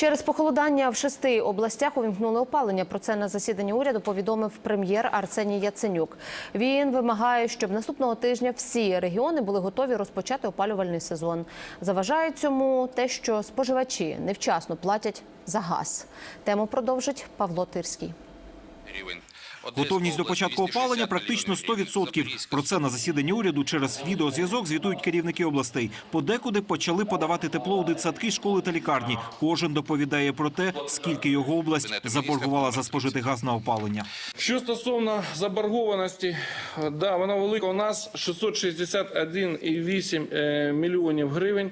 Через похолодання в шести областях увімкнули опалення. Про це на засіданні уряду повідомив прем'єр Арсеній Яценюк. Він вимагає, щоб наступного тижня всі регіони були готові розпочати опалювальний сезон. Заважає цьому те, що споживачі невчасно платять за газ. Тему продовжить Павло Тирський. Готовність до початку опалення практично 100%. Про це на засіданні уряду через відеозв'язок звітують керівники областей. Подекуди почали подавати тепло у дитсадки, школи та лікарні. Кожен доповідає про те, скільки його область заборгувала за спожитий газ на опалення. Що стосовно заборгованості, да, вона велика. У нас 661,8 е, мільйонів гривень,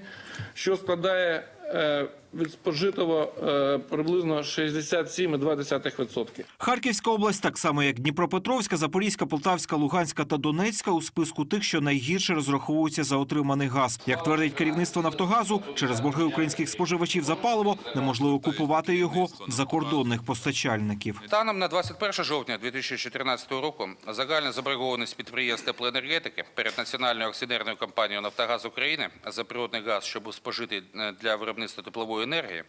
що складає е, від спожитого е, приблизно 67,2%. Харківська область, так само як Дніпропетровська, Запорізька, Полтавська, Луганська та Донецька, у списку тих, що найгірше розраховуються за отриманий газ. Як твердить керівництво Нафтогазу, через борги українських споживачів за паливо неможливо купувати його в закордонних постачальників. Станом на 21 жовтня 2014 року загальна заборгованість підприємств теплоенергетики перед Національною акціонерною компанією «Нафтогаз України» за природний газ, що був спожитий е, для виробництва теплової енергії,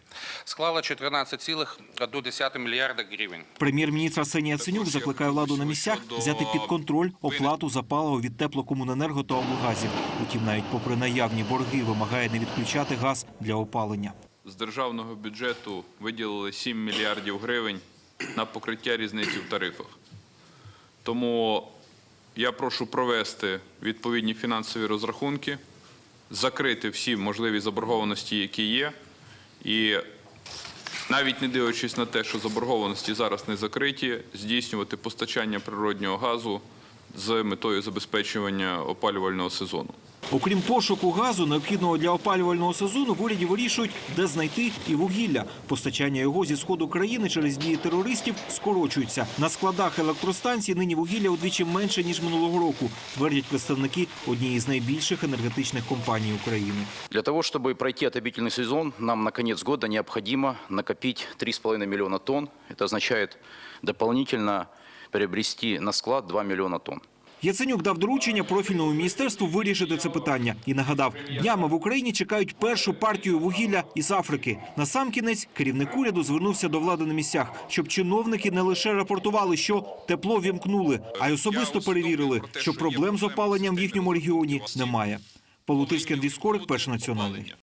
склала 14,1 мільярда гривень. Прем'єр-міністр Арсеній Яценюк закликає владу на місцях взяти під контроль оплату за паливо від теплокомуненерго та облгазів. Утім, навіть попри наявні борги, вимагає не відключати газ для опалення. З державного бюджету виділили 7 мільярдів гривень на покриття різниці в тарифах. Тому я прошу провести відповідні фінансові розрахунки, закрити всі можливі заборгованості, які є, і навіть не дивлячись на те, що заборгованості зараз не закриті, здійснювати постачання природнього газу з метою забезпечування опалювального сезону. Окрім пошуку газу, необхідного для опалювального сезону, в уряді вирішують, де знайти і вугілля. Постачання його зі сходу країни через дії терористів скорочується. На складах електростанцій нині вугілля удвічі менше ніж минулого року, твердять представники однієї з найбільших енергетичних компаній України. Для того, чтобы пройти отопительный сезон, нам на конец года необходимо накопить 3,5 миллиона тонн. Это означает дополнительно приобрести на склад 2 миллиона тонн. Яценюк дав доручення профільному міністерству вирішити це питання і нагадав, днями в Україні чекають першу партію вугілля із Африки. На сам кінець керівник уряду звернувся до влади на місцях, щоб чиновники не лише рапортували, що тепло вімкнули, а й особисто перевірили, що проблем з опаленням в їхньому регіоні немає. Павло Тирський, Андрій Скорик, перший національний.